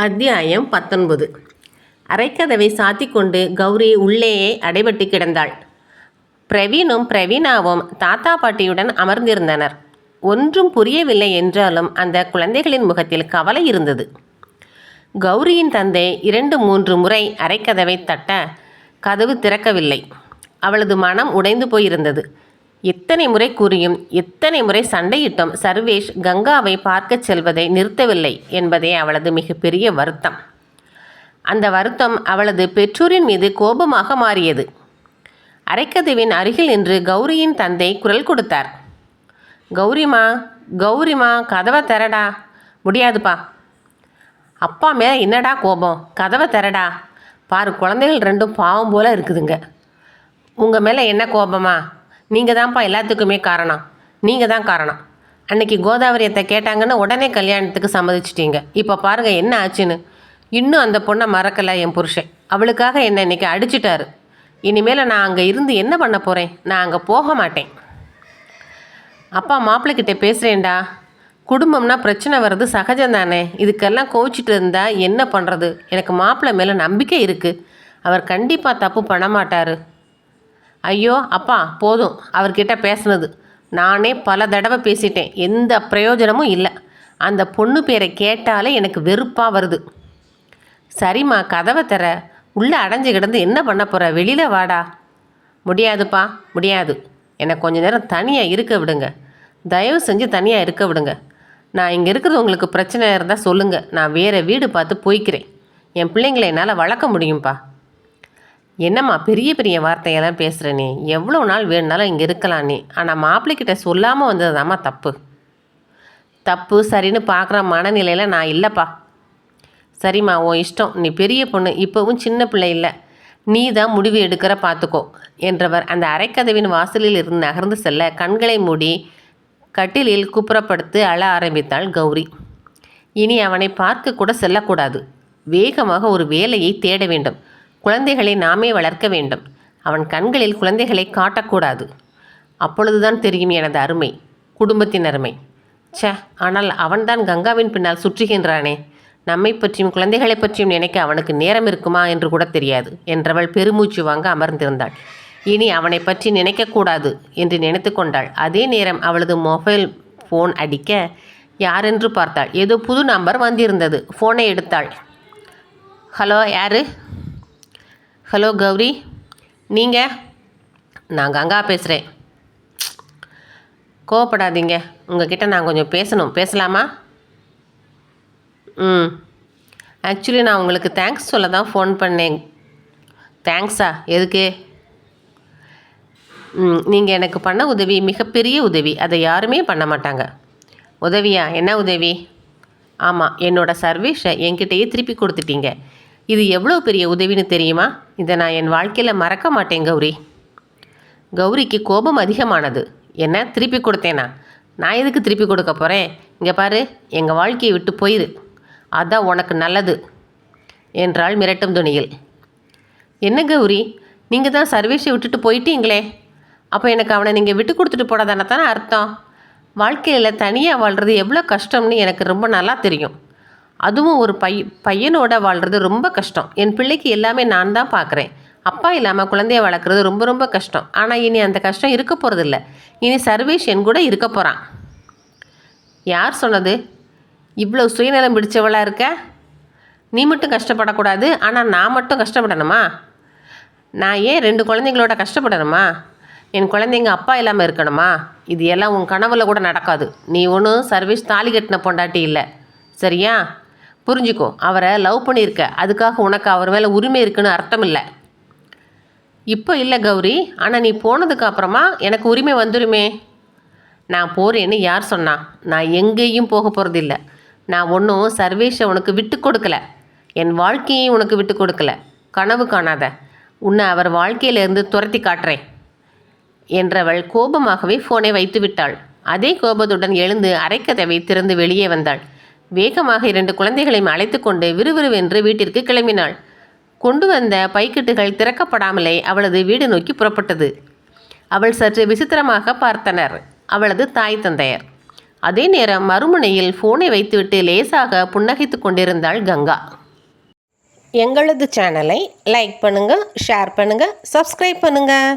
அத்தியாயம் பத்தொன்பது. அரைக்கதவை சாத்திக்கொண்டு கௌரி உள்ளேயே அடைபட்டு கிடந்தாள். பிரவீனும் பிரவீனாவும் தாத்தா பாட்டியுடன் அமர்ந்திருந்தனர். ஒன்றும் புரியவில்லை என்றாலும் அந்த குழந்தைகளின் முகத்தில் கவலை இருந்தது. கௌரியின் தந்தை இரண்டு மூன்று முறை அரைக்கதவை தட்ட கதவு திறக்கவில்லை. அவளது மனம் உடைந்து போயிருந்தது. எத்தனை முறை கூறியும் எத்தனை முறை சண்டையிட்டும் சர்வேஷ் கங்காவை பார்க்கச் செல்வதை நிறுத்தவில்லை என்பதே அவளது மிகப்பெரிய வருத்தம். அந்த வருத்தம் அவளது பெற்றோரின் மீது கோபமாக மாறியது. அரைக்கதவின் அருகில் நின்று கௌரியின் தந்தை குரல் கொடுத்தார். கௌரிமா கௌரிமா கதவை தரடா. முடியாதுப்பா. அப்பா மேலே என்னடா கோபம்? கதவை தரடா. பாரு குழந்தைகள் ரெண்டும் பாவம் போல இருக்குதுங்க. உங்கள் மேலே என்ன கோபமா? நீங்கள் தான்ப்பா எல்லாத்துக்குமே காரணம். நீங்கள் தான் காரணம். அன்னைக்கு கோதாவரியத்தை கேட்டாங்கன்னு உடனே கல்யாணத்துக்கு சம்மதிச்சிட்டீங்க. இப்போ பாருங்கள் என்ன ஆச்சுன்னு. இன்னும் அந்த பொண்ணை மறக்கலை என் புருஷன். அவளுக்காக என்னை இன்னைக்கு அடிச்சிட்டாரு. இனிமேல் நான் அங்கே இருந்து என்ன பண்ண போகிறேன் நான் அங்கே போக மாட்டேன். அப்பா மாப்பிள்ளைக்கிட்ட பேசுகிறேன்டா குடும்பம்னா பிரச்சனை வர்றது சகஜம் தானே இதுக்கெல்லாம் கோவிச்சிட்டு இருந்தால் என்ன பண்ணுறது எனக்கு மாப்பிள்ளை மேலே நம்பிக்கை இருக்குது அவர் கண்டிப்பாக தப்பு பண்ண மாட்டார். ஐயோ அப்பா போதும். அவர்கிட்ட பேசுனது. நானே பல தடவை பேசிட்டேன். எந்த பிரயோஜனமும் இல்லை. அந்த பொண்ணு பேரை கேட்டாலே எனக்கு வெறுப்பாக வருது. சரிம்மா கதவை தர உள்ளே அடைஞ்சு கிடந்து என்ன பண்ண போகிற வெளியில் வாடா. முடியாதுப்பா முடியாது. என்னை கொஞ்ச நேரம் தனியாக இருக்க விடுங்க. தயவு செஞ்சு தனியாக இருக்க விடுங்க. நான் இங்கே இருக்கிறது உங்களுக்கு பிரச்சனை இருந்தால் சொல்லுங்கள் நான் வேறு வீடு பார்த்து போய்க்கிறேன். என் பிள்ளைங்களை என்னால் வளர்க்க முடியும்ப்பா என்னம்மா பெரிய பெரிய வார்த்தையெல்லாம் பேசுகிற நீ? எவ்வளோ நாள் வேணுனாலும் இங்கே இருக்கலாம் நீ. ஆனால் மாப்பிள்ளைக்கிட்ட சொல்லாமல் வந்ததுதாம்மா தப்பு. தப்பு சரின்னு பார்க்குற மனநிலையில் நான் இல்லைப்பா. சரிம்மா உன் இஷ்டம். நீ பெரிய பொண்ணு இப்போவும் சின்ன பிள்ளை இல்லை. நீ தான் முடிவு எடுக்கிற பார்த்துக்கோ என்றவர் அந்த அரைக்கதவின் வாசலில் இருந்து நகர்ந்து செல்ல கண்களை மூடி கட்டிலில் குப்புறப்படுத்து அழ ஆரம்பித்தாள் கௌரி. இனி அவனை பார்க்க கூட செல்லக்கூடாது. வேகமாக ஒரு வேலையை தேட வேண்டும். குழந்தைகளை நாமே வளர்க்க வேண்டும். அவன் கண்களில் குழந்தைகளை காட்டக்கூடாது. அப்பொழுதுதான் தெரியும் எனது அருமை குடும்பத்தின் அருமை. ச்சே ஆனால் அவன்தான் கங்காவின் பின்னால் சுற்றுகின்றானே. நம்மை பற்றியும் குழந்தைகளை பற்றியும் நினைக்க அவனுக்கு நேரம் இருக்குமா என்று கூட தெரியாது என்றவள் பெருமூச்சு வாங்க அமர்ந்திருந்தாள். இனி அவனை பற்றி நினைக்கக்கூடாது என்று நினைத்து கொண்டாள். அதே நேரம் அவளது மொபைல் ஃபோன் அடிக்க யாரென்று பார்த்தாள். ஏதோ புது நம்பர் வந்திருந்தது. ஃபோனை எடுத்தாள். ஹலோ யாரு? ஹலோ கௌரி நீங்கள் நான் கங்கா பேசுகிறேன் கோவப்படாதீங்க. உங்ககிட்ட நான் கொஞ்சம் பேசணும். பேசலாமா? ம். ஆக்சுவலி நான் உங்களுக்கு தேங்க்ஸ் சொல்ல தான் ஃபோன் பண்ணேன் தேங்க்ஸா எதுக்கு? ம் நீங்கள் எனக்கு பண்ண உதவி மிகப்பெரிய உதவி. அதை யாருமே பண்ண மாட்டாங்க. உதவியா? என்ன உதவி? ஆமாம் என்னோட சர்வீஸை என்கிட்டயே திருப்பி கொடுத்துட்டீங்க. இது எவ்வளோ பெரிய உதவின்னு தெரியுமா? இதை நான் என் வாழ்க்கையில் மறக்க மாட்டேன் கௌரி. கௌரிக்கு கோபம் அதிகமானது. என்ன திருப்பி கொடுத்தேனா? நான் எதுக்கு திருப்பி கொடுக்க போகிறேன் இங்கே பாரு எங்கள் வாழ்க்கையை விட்டு போயிரு. அதான் உனக்கு நல்லது என்றாள் மிரட்டும் துணியில். என்ன கௌரி? நீங்கள் தான் சர்வீஸை விட்டுட்டு போயிட்டீங்களே. அப்போ எனக்கு அவனை நீங்கள் விட்டு கொடுத்துட்டு போனதானே தானே அர்த்தம்? வாழ்க்கையில் தனியாக வாழ்கிறது எவ்வளோ கஷ்டம்னு எனக்கு ரொம்ப நல்லா தெரியும். அதுவும் ஒரு பை பையனோட வாழ்கிறது ரொம்ப கஷ்டம். என் பிள்ளைக்கு எல்லாமே நான் தான் பார்க்குறேன் அப்பா இல்லாமல் குழந்தைய வளர்க்குறது ரொம்ப ரொம்ப கஷ்டம். ஆனால் இனி அந்த கஷ்டம் இருக்க போகிறதில்ல இனி சர்வீஸ் என் கூட இருக்க போகிறான் யார் சொன்னது? இவ்வளோ சுயநலம் பிடிச்சவளாக இருக்க? நீ மட்டும் கஷ்டப்படக்கூடாது. ஆனால் நான் மட்டும் கஷ்டப்படணுமா? நான் ஏன் ரெண்டு குழந்தைங்களோட கஷ்டப்படணுமா? என் குழந்தைங்க அப்பா இல்லாமல் இருக்கணுமா? இது எல்லாம் உன் கனவுல கூட நடக்காது. நீ ஒன்றும் சர்வீஸ் தாலி கட்டின பொண்டாட்டி இல்லை. சரியா? புரிஞ்சுக்கோ அவரை லவ் பண்ணியிருக்க. அதுக்காக உனக்கு அவர் மேலே உரிமை இருக்குன்னு அர்த்தம் இல்லை இப்போ இல்லை கௌரி ஆனால் நீ போனதுக்கு அப்புறமா எனக்கு உரிமை வந்துருமே. நான் போகிறேன்னு யார் சொன்னா? நான் எங்கேயும் போக போகிறதில்ல நான் ஒன்றும் சர்வேஷை உனக்கு விட்டு கொடுக்கல. என் வாழ்க்கையும் உனக்கு விட்டு கொடுக்கல. கனவு காணாத. உன்னை அவர் வாழ்க்கையிலேருந்து துரத்தி காட்டுறேன் என்றவள் கோபமாகவே ஃபோனை வைத்து விட்டாள் அதே கோபத்துடன் எழுந்து அரைக்கதவை திறந்து வெளியே வந்தாள். வேகமாக இரண்டு குழந்தைகளையும் அழைத்து கொண்டு விறுவிறுவென்று வீட்டிற்கு கிளம்பினாள். கொண்டு வந்த பைக்கெட்டுகள் திறக்கப்படாமலே அவளது வீடு நோக்கி புறப்பட்டது. அவள் சற்று விசித்திரமாக பார்த்தனர். அவளது தாய் தந்தையர். அதே நேரம் மறுமுனையில் ஃபோனை வைத்துவிட்டு லேசாக புன்னகைத்து கொண்டிருந்தாள் கங்கா. எங்களது சேனலை லைக் பண்ணுங்கள் ஷேர் பண்ணுங்கள் சப்ஸ்கிரைப் பண்ணுங்கள்